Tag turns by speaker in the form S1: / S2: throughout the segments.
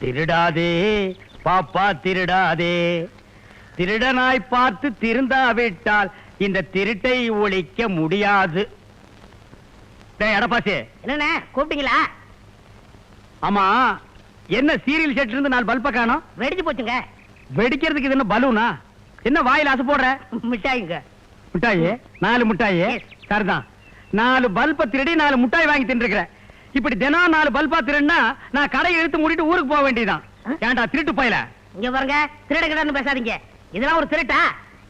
S1: திருடாதே பாப்பா திருடாதே. திருடனாய் பார்த்து திருந்தாவிட்டால் இந்த திருட்டை ஒழிக்க முடியாது. டேய் எடப்பாசி
S2: என்னண்ணே கூப்பிட்டீங்களா?
S1: ஆமா என்ன சீரியல் செட் இருந்து நாலு பல்ப காணோம்?
S2: வெடிச்சு போச்சுங்க.
S1: வெடிக்கிறதுக்கு இது என்ன பலூனா? என்ன வாயில அசை போடுற?
S2: மிட்டாய்ங்க.
S1: முட்டாயி நாலு முட்டாயி. சரிதான். நாலு பல்ப திருடி நாலு முட்டாய் வாங்கி தின்றுக்கிறேன் இப்படி தினம் நாலு பல்பா திருடினா நான் கடையை இழுத்து மூடிட்டு ஊருக்கு போக வேண்டியதுதான்.
S2: ஆ?
S1: ஏன்டா திருட்டு போயல?
S2: இங்க பாருங்க திருட கிடன்னு பேசாதீங்க. இதெல்லாம் ஒரு திருட்டா?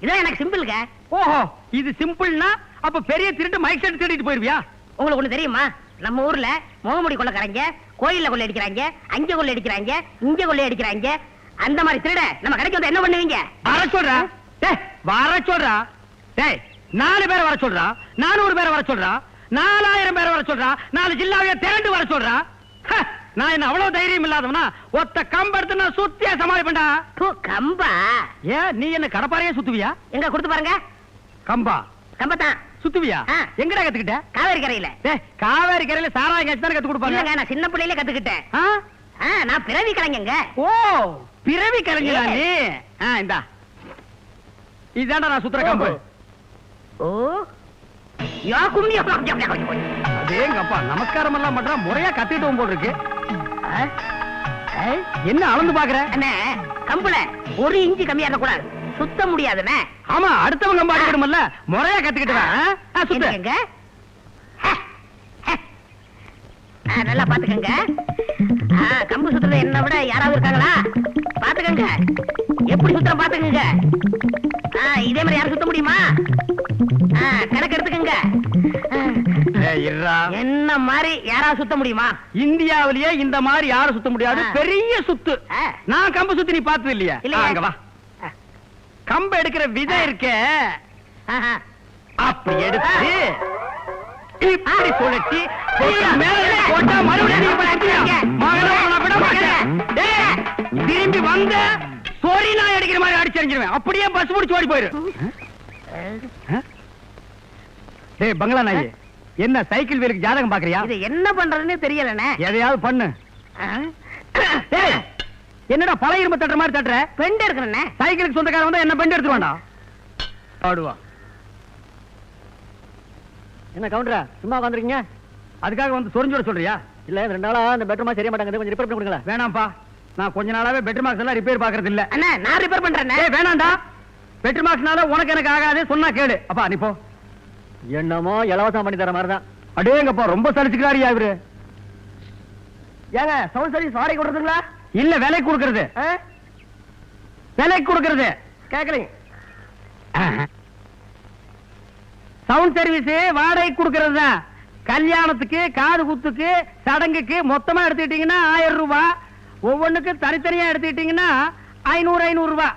S2: இதெல்லாம் எனக்கு சிம்பிளுங்க.
S1: ஓஹோ இது சிம்பிள்னா அப்ப பெரிய திருட்டு மைக் செட் திருடிட்டு போயிருவியா?
S2: உங்களுக்கு ஒண்ணு தெரியுமா? நம்ம ஊர்ல முகமுடி கொள்ளக்காரங்க கோயில்ல கொள்ளை அடிக்கிறாங்க அங்க கொள்ளை அடிக்கிறாங்க இங்க கொள்ளை அடிக்கிறாங்க. அந்த மாதிரி திருட நம்ம கடைக்கு வந்து என்ன பண்ணுவீங்க?
S1: வர சொல்றா. டேய் வர சொல்றா. டேய் நாலு பேரை வர சொல்றா. நானூறு பேரை வர சொல்றா. நாலாயிரம் பேரை வர சொல்றா நாலு ஜில்லாவைய திரண்டு வர சொல்றா. நான் என்ன அவ்வளவு தைரியம் இல்லாதவனா? ஒத்த கம்பெடுத்து நான் சுத்தியா சமாளிப்பேன்டா.
S2: தூ, கம்பா.
S1: ஏன் நீ என்ன கடப்பாறையே சுத்துவியா?
S2: எங்க கொடுத்து பாருங்க.
S1: கம்பா.
S2: கம்பத்தான்
S1: சுத்துவியா. எங்கடா கத்துக்கிட்ட?
S2: காவேரி கரையில.
S1: காவேரி கரையில சாராயம் காய்ச்சி தானே கத்து கொடுப்பாங்க.
S2: நான் சின்ன பிள்ளையில கத்துக்கிட்டேன். நான் பிறவி கலைஞங்க.
S1: ஓ பிறவி கலைஞரா. நீ? இந்தா. இதாண்டா நான் சுத்துற கம்பு.
S2: ஓ
S1: அதேங்கப்பா நமஸ்காரம் எல்லாம் பண்றா முறையா கத்திட்டு போல் இருக்கு. என்ன அளந்து பாக்குற
S2: அண்ணே கம்புல ஒரு இன்ச்சு கம்மியா இருக்கக்கூடாது. சுத்த முடியாதுண்ணே.
S1: ஆமா அடுத்தவங்க கம்பு அடிக்கணும்ல முறையா கத்துக்கிட்டு
S2: நல்லா பாத்துக்கங்க. கம்பு சுத்துறது என்ன விட யாராவது இருக்காங்களா? பாத்துக்கங்க. எப்படி சுத்துற பாத்துக்கங்க. இதே மாதிரி யாரும் சுத்த முடியுமா? கணக்கு எடுத்துக்கங்க. என்ன மாதிரி யாராவது சுத்த முடியுமா?
S1: இந்தியாவிலேயே இந்த மாதிரி யாரும் சுத்த முடியாது. பெரிய சுத்து. நான் கம்பு சுத்தி நீ பார்த்தது இல்லையா? அங்க வா. கம்பு எடுக்கிற விதம் இருக்கே. அப்படி எடுத்து இப்படி சுழட்டி. போட்டா மறுபடியும் திரும்பி வந்த சொறி நான் அடிக்கிற மாதிரி அடிச்சறிஞ்சிருவேன் அப்படியே பஸ் முடிச்சு ஓடி போயிரு. டேய் பங்களா நாயி என்ன சைக்கிள் வீலுக்கு ஜாதகம் பாக்குறியா?
S2: இது என்ன பண்றதுன்னு தெரியலண்ணே.
S1: எதையாவது பண்ணு? டேய் என்னடா பழைய இரும்பு தட்டுற மாதிரி தட்டுற?
S2: பெண்டு இருக்கிறண்ணே
S1: சைக்கிளுக்கு சொந்தக்காரன் வந்தா என்ன பெண்டு எடுத்து வேண்டாம் ஆடுவா
S3: என்ன கவுண்டரா சும்மா உட்காந்துருக்கீங்க
S1: அதுக்காக வந்து சொரிஞ்சு விட சொல்றியா?
S3: இல்ல ரெண்டு நாளா அந்த பெட்ரூமா சரியா மாட்டாங்க கொஞ்சம் ரிப்பேர் பண்ணி கொடுங்களேன்.
S1: வேணாம்ப்பா. நான் கொஞ்ச நாளாவே பெட்ரு மார்க்ஸ் எல்லாம் ரிப்பேர் பாக்குறது இல்ல
S2: அண்ணா நான் ரிப்பேர் பண்றேண்ணே.
S1: ஏய் வேணாம்டா. பெட்ரு மார்க்ஸ்னால உனக்கு எனக்கு ஆகாது சொன்னா கேளு. அப்பா நீ போ.
S3: என்னமோ இலவசம் பண்ணி தர மாதிரி தான்
S1: அடேங்கப்பா ரொம்ப சலிச்சுக்கிறாரியா இவரு?
S3: ஏங்க சவுண்ட் சர்வீஸ் வாடகை கொடுத்துங்களா
S1: இல்ல விலை கொடுக்கறது. விலை கொடுக்கறது.
S3: கேட்கலைங்க
S1: சவுண்ட் சர்வீஸ் வாடகை கொடுக்கறது தான். கல்யாணத்துக்கு காது குத்துக்கு சடங்குக்கு மொத்தமா எடுத்துக்கிட்டீங்கன்னா ஆயிரம் ரூபாய் ஒவ்வொன்றுக்கு தனித்தனியா எடுத்துக்கிட்டீங்கன்னா ஐநூறு ஐநூறு ரூபாய்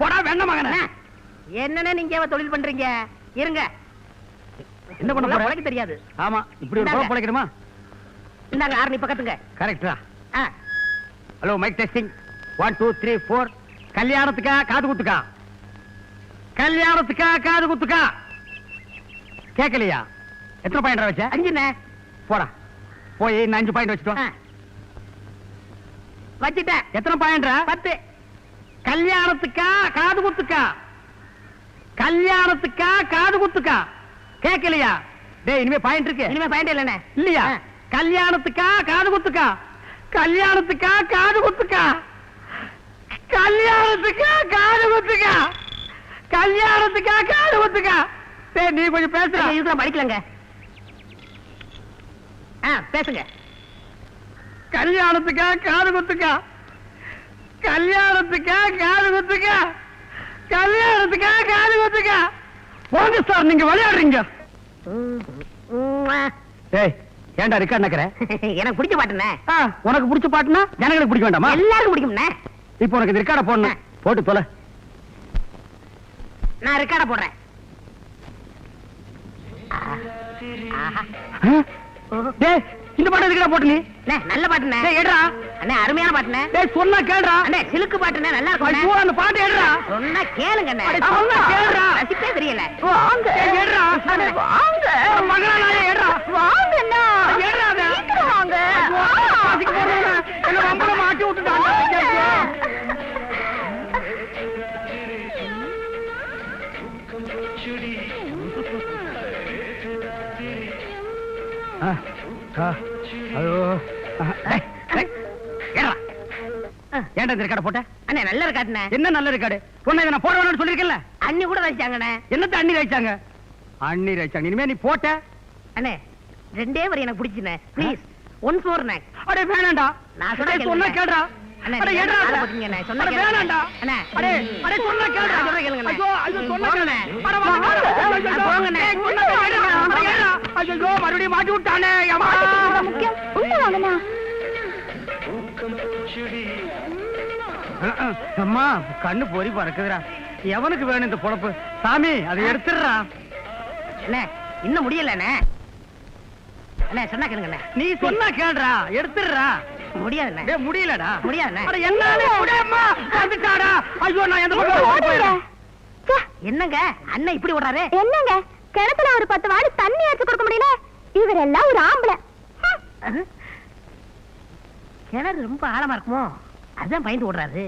S1: போடா வெண்ண மகன.
S2: என்னண்ணே நீங்க அவ தொழில் பண்றீங்க? இருங்க.
S1: என்ன பண்ண போற?
S2: உழைக்க தெரியாது.
S1: ஆமா இப்படி ஒரு. குழப்பம் பிழைக்கணுமா?
S2: இந்தாங்க ஆறு பக்கத்துங்க
S1: கரெக்டா hello mike testing one two three four கல்யாணத்துக்கா காது குத்துக்கா? கல்யாணத்துக்கா காது குத்துக்கா? கேட்கலையா எத்தனை பாயிண்ட் வச்ச?
S2: அஞ்சுண்ணே.
S1: போடா. போய் இன்னும் அஞ்சு பாயிண்ட் வச்சுட்டோம்.
S2: வச்சிட்டேன்.
S1: எத்தனை பாயிண்ட்
S2: பத்து.
S1: கல்யாணத்துக்கா காது குத்துக்கா? கல்யாணத்துக்கா காது குத்துக்கா? கேட்கலையா டேய் இனிமே பாயிண்ட் இருக்கு.
S2: இனிமே பாயிண்ட் இல்லண்ணே.
S1: இல்லையா. கல்யாணத்துக்கா காது குத்துக்கா? கல்யாணத்துக்கா காது குத்துக்கா? கல்யாணத்துக்கா காது குத்துக்கா? கல்யாணத்துக்கா காது குத்துக்கா? டேய் நீ கொஞ்சம் பேசுற
S2: இதுக்கெல்லாம் படிக்கலங்க. பேசுங்க.
S1: கல்யாணத்துக்கா காது குத்துக்கா? கல்யாணத்துக்கா காது குத்துக்கா கல்யாணத்துக்கா காது குத்துக்கா போங்க சார் நீங்க விளையாடுறீங்க. ஏன்டா ரெக்கார்ட் நக்கற?
S2: எனக்கு பிடிச்ச பாட்டுண்ணே.
S1: உனக்கு பிடிச்ச பாட்டுனா ஜனங்களுக்கு பிடிக்க வேண்டாமா?
S2: எல்லாருக்கும் பிடிக்கும்ண்ணே.
S1: இப்போ உனக்கு இந்த ரெக்கார்ட போடணும். போட்டு தொலை.
S2: நான் ரெக்கார்ட போடுறேன்.
S1: டேய் இந்த பாட்டு எதுக்குடா போட்டு நீ?
S2: நல்ல பாட்டுண்ணே.
S1: டேய் எடுடா
S2: அண்ணே அருமையான
S1: டேய் சொன்னா கேளுடா.
S2: அண்ணே சிலுக்கு பாட்டுண்ணே நல்லா
S1: ஐயோ
S2: இருக்கும்
S1: அந்த பாட்டு எடுடா
S2: சொன்னா கேளுங்க அண்ணே
S1: சொன்னா கேளுடா.
S2: ரசிப்பே தெரியல.
S1: வாங்க. எடுடா
S2: வாங்க.
S1: மகளா நாயே எடுடா
S2: வாங்க அண்ணா. சீக்கிரம் வாங்க.
S1: ஐயோ, பசிக்கு போறவன என்ன வம்பல மாட்டி விட்டுட்டாங்க ஏறுடா. ஏன்டா இந்த ரெக்கார்ட போட்ட
S2: அண்ணே நல்ல இருக்காட்டுண்ணே
S1: என்ன நல்ல ரெக்கார்டு உன்னை இதை நான் போட வேணும்னு சொல்லிருக்கேன்ல
S2: அண்ணி கூட ரசிச்சாங்கண்ணே
S1: என்னத்த அண்ணி அண்ணி இனிமே நீ போட்ட
S2: அண்ணே ரெண்டே வரி எனக்கு பிடிச்சுண்ணே ப்ளீஸ் ஒன் ஃபோர் நே
S1: அடே
S2: நான்
S1: சொன்னா
S2: கேளுங்க.
S1: கேளுடா
S2: அண்ணே,
S1: அத.
S2: போட்டீங்கண்ணே, சொன்னா.
S1: வேணாம்டா
S2: அண்ணே.
S1: அடே அடே சொன்னா கேளுடா
S2: நான் சொல்றேன் கேளுங்கண்ணே.
S1: ஐயோ ஐயோ
S2: ம்,
S1: சொன்னா
S2: போங்கண்ணே.
S1: கேளு அட வாங்க
S2: வாங்க.
S1: ஐயோ, ஐயோ,
S2: போங்கண்ணே.
S1: ஏய், சொன்னா கேளுடா. ஐயோ மறுபடியும் மாட்டி விட்டானே அம்மா
S4: முக்கியம் உள்ள வாங்கண்ணா.
S1: அஹ், அஹ், அம்மா கண்ணு பொறி பறக்குதுடா. எவனுக்கு வேணும் இந்த பொழப்பு? சாமி அதை எடுத்துடுறா.
S2: அண்ணே இன்னும் முடியலண்ணே. அண்ணே சொன்னா கேளுங்கண்ணே.
S1: நீ சொன்னா கேளுடா எடுத்துடுறா.
S2: முடியாதுண்ணே.
S1: டேய் முடியலடா.
S2: முடியாதுண்ணே.
S1: அட என்னால முடியம்மா வந்துட்டாடா. ஐயோ நான் எந்த பக்கம்
S2: என்னங்க? அண்ணன் இப்படி ஓடுறாரு.
S4: என்னங்க? கிணத்துல ஒரு பத்து வாடி தண்ணி எடுத்து கொடுக்க முடியல? இவரெல்லாம் ஒரு ஆம்பளை.
S2: கிணறு ரொம்ப ஆழமா இருக்குமோ? அதான் பயந்து ஓடுறாரு.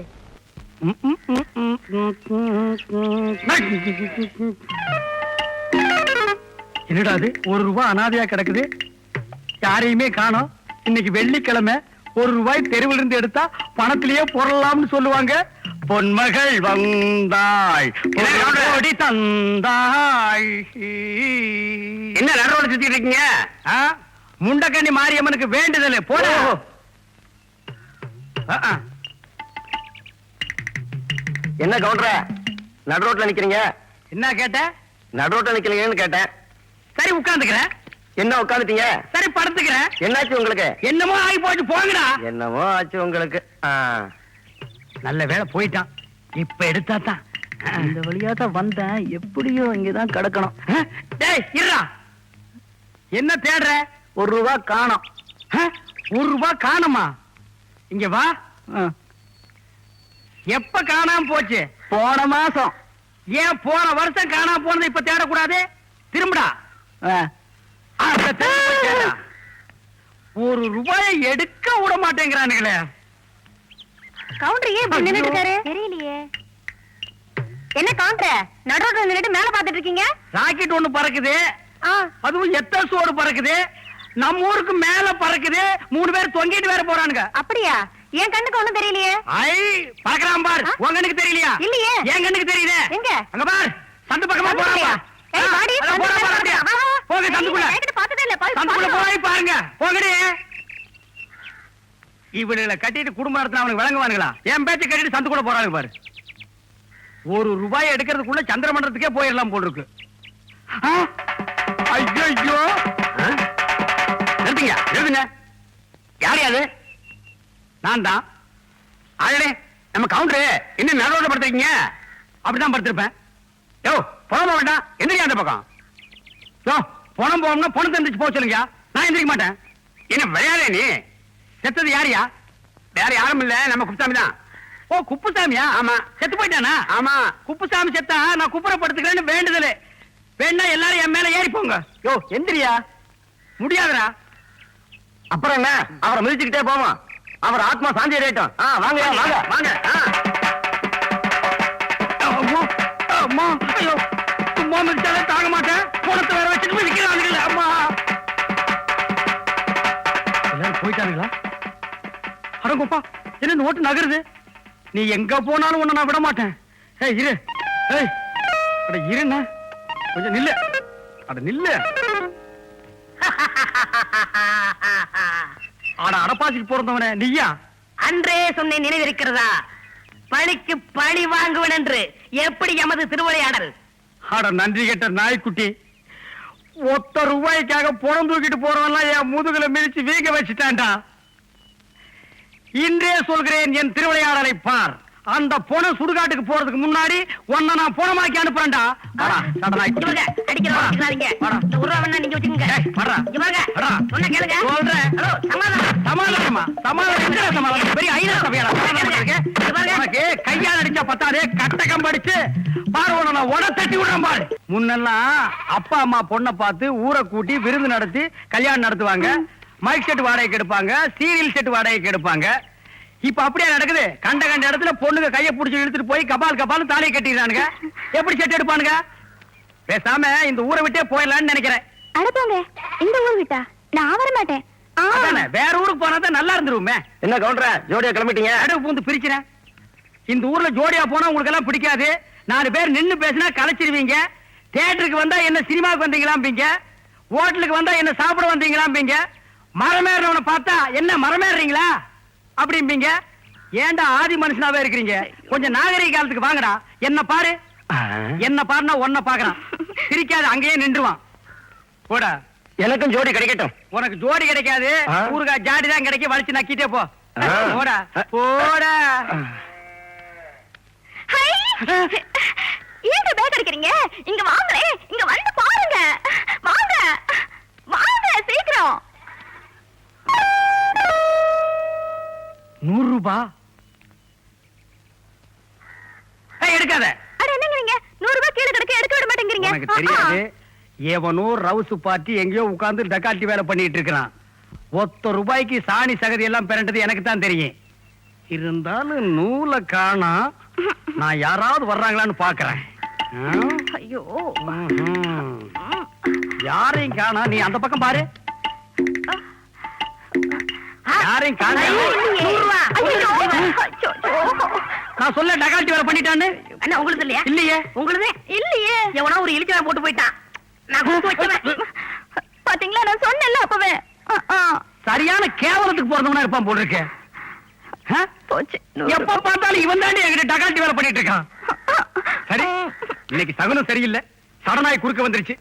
S1: என்னடா அது? ஒரு ரூபாய் அனாதையா கிடக்குது. யாரையுமே காணோம். இன்னைக்கு வெள்ளிக்கிழமை. ஒரு ரூபாய் தெருவில் இருந்து எடுத்தா பணத்திலேயே பொருளாம்னு சொல்லுவாங்க. பொன்மகள் வந்தாய் ஒரு கோடி தந்தாய். என்ன நடுவோட சுத்திட்டு இருக்கீங்க? முண்டக்கண்ணி மாரியம்மனுக்கு வேண்டுதல் போட.
S3: என்ன கவுண்டர நடு ரோட்ல நிக்கிறீங்க?
S1: என்ன கேட்ட?
S3: நடு ரோட்ல நிக்கிறீங்கன்னு கேட்டேன்.
S1: சரி உட்கார்ந்துக்கிறேன்
S3: என்ன உட்காந்துட்டீங்க?
S1: சரி படுத்துக்கிறேன்.
S3: என்னாச்சு உங்களுக்கு?
S1: என்னமோ ஆகி போச்சு போங்கடா.
S3: என்னமோ ஆச்சு உங்களுக்கு.
S1: நல்ல வேலை போயிட்டான். இப்ப எடுத்தா தான்.
S3: இந்த வழியா தான் வந்தேன். எப்படியோ இங்கதான் கிடக்கணும்.
S1: டேய் இருடா. என்ன தேடுற?
S3: ஒரு ரூபா காணோம்?
S1: ஒரு ரூபாய் காணுமா? இங்க வா. எப்ப காணாம போச்சு?
S3: போன மாசம்.
S1: ஏன் போன வருஷம் காணாம போனது இப்ப தேடக்கூடாது? திரும்புடா. ஒரு ரூபாயை எடுக்க விட மாட்டேங்கிறானுங்களே.
S4: கவுண்டர் ஏன் இப்படி நின்னுட்டு இருக்காரு தெரியலையே. என்ன கவுண்டர்? நடுரோட்ல நின்னுட்டு மேல பாத்துட்டு இருக்கீங்க
S1: ராக்கெட் ஒண்ணு பறக்குது.
S4: ஆ.
S1: அதுவும் எத்த சோடு பறக்குது. நம்ம ஊருக்கு மேல பறக்குது. மூணு பேர் தொங்கிட்டு வேற போறானுங்க.
S4: அப்படியா? என் கண்ணுக்கு ஒண்ணும் தெரியலையே.
S1: ஐ பறக்குறான் பார்? உன் கண்ணுக்கு தெரியலையா?
S4: இல்லையே.
S1: என் கண்ணுக்கு தெரியுதே
S4: எங்க?
S1: அங்க பார். சந்து பக்கமா? பார்.
S4: ஏய்,
S1: ஆ. போங்க சந்துக்குள்ள.
S4: பார்த்ததே இல்ல, போய்
S1: சந்துக்குள்ள. போய் பாருங்க. போங்கடி. இவனுங்களை கட்டிட்டு குடும்ப நடத்தின அவனுக்கு விளங்குவானுங்களா என் பேச்சை கட்டிட்டு கூட போறாங்க பாரு. ஒரு ரூபாய் எடுக்கிறதுக்குள்ள சந்திரமண்டலத்துக்கே போயிடலாம் போல் இருக்கு ஐயோ நிறுத்துங்க நிறுத்துங்க. யார் அது? நான் தான். அதே நம்ம கவுண்டரு என்ன நடுவோட படுத்துருக்கீங்க. அப்படிதான் படுத்திருப்பேன். யோ பணம் போக வேண்டாம். எந்திரிக்க அந்த பக்கம். யோ பணம் போகணும்னா பணத்தை எந்திரிச்சு போக சொல்லுங்க நான் எந்திரிக்க மாட்டேன். என்ன விளையாட நீ? செத்தது யாரியா? வேற யாரும் இல்ல நம்ம குப்புசாமி தான். ஓ குப்புசாமியா? ஆமா. செத்து போயிட்டானா? ஆமா. குப்புசாமி செத்தா நான் குப்புற படுத்துக்கிறேன்னு வேண்டுதல். வேணா எல்லாரும் என் மேல ஏறி போங்க.
S3: யோ எந்திரியா?
S1: முடியாதுடா.
S3: அப்புறம் என்ன? அவரை மிதிச்சுக்கிட்டே போவோம். அவர் ஆத்மா சாந்தி அடையட்டும். ஆ வாங்க வாங்க. வாங்க. ஆ.
S1: அம்மா, அம்மா, ஐயோ, சும்மா மிதிச்சாலே தாங்க மாட்டேன். பணத்தை வேற வச்சுட்டு மிதிக்கிறானுங்களே, அடங்கப்பா என்ன இந்த ஓட்டு நகருது? நீ எங்க போனாலும் உன்னை நான் விட மாட்டேன் ஏய் இரு. ஏய் அட இருண்ணா. கொஞ்சம் நில்லு. அட நில்லு. அட அடப்பாசிக்கு பிறந்தவனே நீயா?
S2: அன்றே சொன்னேன் நினைவிருக்கிறதா? பழிக்கு பழி வாங்குவன் என்று எப்படி எமது திருவிளையாடல்
S1: அட நன்றி கெட்ட நாய்க்குட்டி. ஒத்த ரூபாய்க்காக புறம் தூக்கிட்டு போறவன்லாம் என் முதுகுல மிதிச்சு வீக்க வச்சுட்டான்டா. இன்றே சொல்கிறேன் என் திருவிளையாடலை பார். அந்த பொண சுடுகாட்டுக்கு போறதுக்கு முன்னாடி உன்னை நான் பொணமாக்கி அனுப்புறேன்டா. கையால் அடிச்சா பத்தாதே கட்ட கம்படிச்சு பாரு நான் உட தட்டி விடுறேன் பாரு. முன்னெல்லாம் அப்பா அம்மா பொண்ணை பார்த்து ஊரை கூட்டி விருந்து நடத்தி கல்யாணம் நடத்துவாங்க. மைக் செட் வாடகைக்கு எடுப்பாங்க சீரியல் செட் வாடகைக்கு எடுப்பாங்க. இப்ப அப்படியே நடக்குது? கண்ட கண்ட இடத்துல பொண்ணுங்க கையை புடிச்சு இழுத்துட்டு போய் கபால் கபால் தாலியை கட்டிடுறானுங்க. எப்படி செட் எடுப்பானுங்க? பேசாம இந்த ஊரை விட்டே போயிடலாம்னு நினைக்கிறேன்.
S4: அடப்போங்க இந்த ஊர் விட்டா? நான் வர மாட்டேன் ஆ.
S1: அதானே, வேற ஊருக்கு போனா தான் நல்லா இருந்துருவோமே
S3: என்ன கவுண்டர ஜோடியா கிளம்பிட்டீங்க?
S1: நடுவு பூந்து பிரிக்கிறேன் இந்த ஊர்ல ஜோடியா போனா உங்களுக்கு எல்லாம் பிடிக்காது. நாலு பேர் நின்னு பேசினா கலைச்சிருவீங்க. தியேட்டருக்கு வந்தா என்ன சினிமாவுக்கு வந்தீங்களாம்பீங்க ஹோட்டலுக்கு வந்தா என்ன சாப்பிட வந்தீங்களாம்பீங்க மரமேறவனை பார்த்தா என்ன மரமேறீங்களா அப்படிம்பீங்க ஏன்டா ஆதி மனுஷனாவே இருக்கிறீங்க? கொஞ்சம் நாகரிக காலத்துக்கு வாங்கடா. என்ன பாரு? என்ன பாருன்னா ஒன்ன பாக்குறான் சிரிக்காது அங்கேயே நின்றுவான். போடா.
S3: எனக்கும் ஜோடி கிடைக்கட்டும்.
S1: உனக்கு ஜோடி கிடைக்காது. ஊருக்கா ஜாடி தான் கிடைக்கும் வலிச்சு நக்கிட்டே போ. போடா. போடா!
S4: ஏங்க பேக் அடிக்கிறீங்க? இங்க வாங்களே. இங்க வந்து பாருங்க. வாங்க. வாங்க. சீக்கிரம்.
S1: நூறு ஏய், எடுக்காத.
S4: நூறு ரூபாய் கீழே கிடக்க எடுக்க விட மாட்டேங்கிறீங்க.
S1: உனக்கு தெரியாது. எவனோ ரவுசு பார்ட்டி எங்கேயோ உட்கார்ந்து டக்காட்டி வேலை பண்ணிட்டு இருக்கிறான். ஒத்த ரூபாய்க்கு சாணி சகதி எல்லாம் பிறண்டது எனக்கு தான் தெரியும். இருந்தாலும் நூலை காணா நான் யாராவது வர்றாங்களான்னு பாக்குறேன்
S4: ஐயோ.
S1: யாரையும் காணா நீ அந்த பக்கம் பாரு. யாரையும். நான் சொல்ல டகால்ட்டி வேலை பண்ணிட்டான்னு?
S2: அண்ணா, உங்களுக்கு இல்லையா?
S1: இல்லையே.
S2: உங்களுது?
S4: இல்லையே.
S2: எவனா ஒரு இழிச்சவன் போட்டு போயிட்டான். நான்
S4: பாத்தீங்களா? நான் சொன்னேன்ல அப்பவே.
S1: சரியான கேவலத்துக்கு போறதவனா இருப்பான் போல இருக்கு ஆ?
S4: போச்சு.
S1: எப்ப பார்த்தாலும் இவன் தாண்டி என்கிட்ட டகால்ட்டி வேலை பண்ணிட்டு இருக்கான். சரி இன்னைக்கு சகுனம் சரியில்லை. சடனாய் குறுக்க வந்துருச்சு.